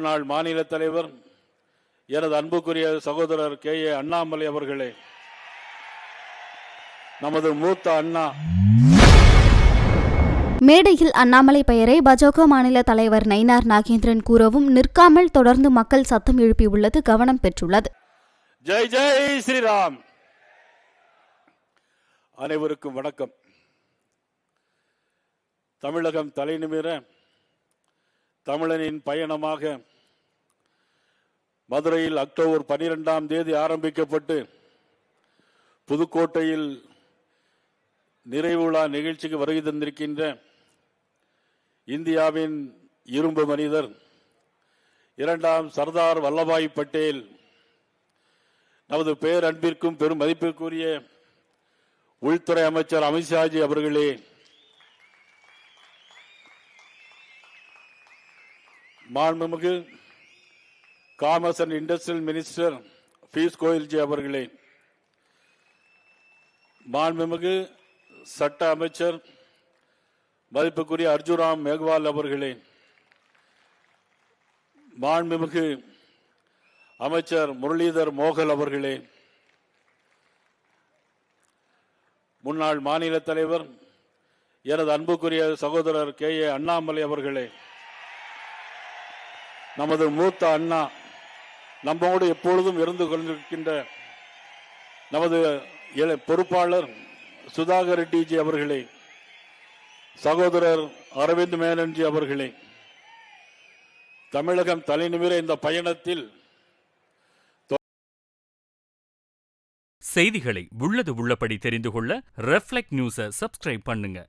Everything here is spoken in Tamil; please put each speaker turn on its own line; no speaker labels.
முன்னாள் மாநில தலைவர் எனது அன்புக்குரிய சகோதரர் கே. ஏ. அண்ணாமலை அவர்களே நமது மூத்த அண்ணா.
மேடையில் அண்ணாமலை பெயரை பாஜக மாநில தலைவர் நயினார் நாகேந்திரன் கூறவும் நிற்காமல் தொடர்ந்து மக்கள் சத்தம் எழுப்பியுள்ளது கவனம் பெற்றுள்ளது.
ஜெய் ஜெய் ஸ்ரீராம். அனைவருக்கும் வணக்கம். தமிழகம் தலைநிமிர தமிழனின் பயணமாக மதுரையில் அக்டோபர் பனிரெண்டாம் தேதி ஆரம்பிக்கப்பட்டு புதுக்கோட்டையில் நிறைவு விழா நிகழ்ச்சிக்கு வருகை தந்திருக்கின்ற இந்தியாவின் இரும்பு மனிதர் இரண்டாம் சர்தார் வல்லபாய் பட்டேல் நமது பேரன்பிற்கும் பெரும் மதிப்பிற்குரிய உள்துறை அமைச்சர் அமித்ஷாஜி அவர்களே மாண்புமிகு commerce and industrial minister Piyush Goyal ji அவர்களே மாண்புமிகு சட்ட அமைச்சர் மதிப்புக்குரிய அர்ஜுராம் மேக்வால் அவர்களே மாண்புமிகு அமைச்சர் முரளிதர் மோகல் அவர்களே முன்னாள் மாநில தலைவர் எனது அன்புக்குரிய சகோதரர் கே ஏ அண்ணாமலை அவர்களே நமது மூத்த அண்ணா நம்மோடு எப்பொழுதும் இருந்து கொண்டிருக்கின்ற நமது பொறுப்பாளர் சுதாகர் ரெட்டிஜி அவர்களே சகோதரர் அரவிந்த் மேனன்ஜி அவர்களே தமிழகம் தலைநிமிர இந்த பயணத்தில்
செய்திகளை உள்ளது உள்ளபடி தெரிந்து கொள்ள ரெஃப்ளெக்ட் நியூஸை சப்ஸ்கிரைப் பண்ணுங்க.